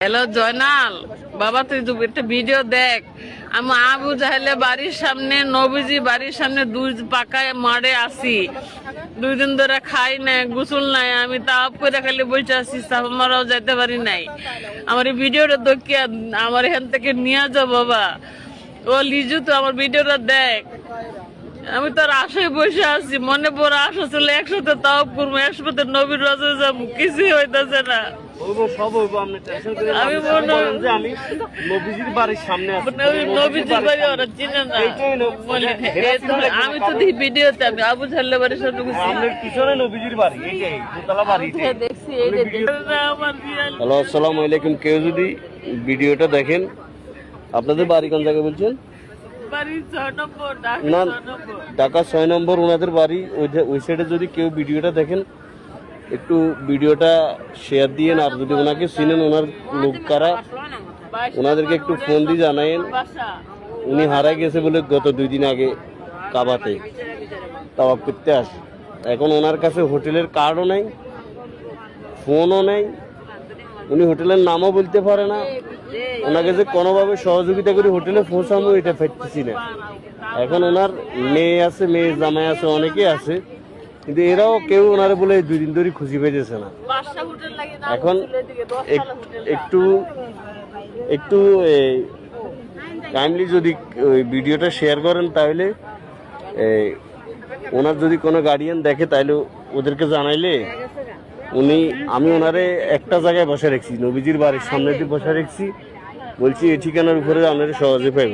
Hello Joynal, বাবা তুই একটা ভিডিও দেখ। আমি আবু জাহেলে বাড়ির সামনে, নবীজি বাড়ির সামনে দুই পাকায় মারে আসি। দুই দিন ধরে খাই নাই, গোসল নাই, আমি তাপ করে খালি বসে আসি সাফা মারাও যাইতে পারি নাই। আমার এই ভিডিওটা দেখিয়া আমার এখান থেকে নিয়ে যাও বাবা। ও লিজু তো আমার ভিডিওটা দেখ। আমি তোর আশায় বসে আছি, মনে বড় আশা ছিল একসাথে তাও করব, একসাথে নবীর রাজে যাব, কিছুই হইতেছে না। আমি আপনি যে আমি নবীজির বাড়ির সামনে আছি। নবীজির বাড়ি ওরা চিনে না। এইটাই নব- বলে, এটা এই তো আমি তো দেখি ভিডিওতে আমি আবু ঝাল্লে বাড়ির সামনে গেছি পিছনে নবীজির বাড়ি এইটাই দোতলা বাড়ি হ্যাঁ, দেখছি এই যে দেখছি। আমার বিয়াল হ্যালো আসসালামু আলাইকুম। কেউ যদি ভিডিওটা দেখেন আপনাদের বাড়ি কোন জায়গায় বলছেন? বাড়ি ছয় নম্বর ঢাকা না ছয় নম্বর। ঢাকা ছয় নম্বর ওনাদের বাড়ি ওই যে- ওই সাইডে যদি কেউ ভিডিওটা দেখেন একটু ভিডিওটা শেয়ার দিয়েন, আর যদি ওনাকে চিনেন, ওনার লোক কারা, ওনাদেরকে একটু ফোন দিয়ে জানায়েন। উনি হারাই গেছে বলে গত দুই দিন আগে কাবাতে। তাওয়াব করতে আসে। এখন ওনার কাছে হোটেলের কার্ডও নেই ফোনও নেই। উনি হোটেলের নামও বলতে পারে না। ওনাকে যে কোনোভাবে সহযোগিতা করে হোটেলে পৌঁছানো এটা ফেরতেছি না। এখন ওনার মেয়ে আছে, মেয়ে জামাই আছে অনেকে আছে। কিন্তু এরাও কেউ ওনারা বলে দুই দিন ধরে খুশি পেয়েছে না। এখন এক- একটু একটু কাইন্ডলি যদি ওই ভিডিওটা শেয়ার করেন তাহলে ওনার যদি কোনো গার্ডিয়ান দেখে তাহলে ওদেরকে জানাইলে উনি আমি ওনারে একটা জায়গায় বসে রাখছি নবীজির বাড়ির সামনে দিয়ে বসে রেখেছি বলছি এই ঠিকানার উপরে আপনারা সহজে পাইব।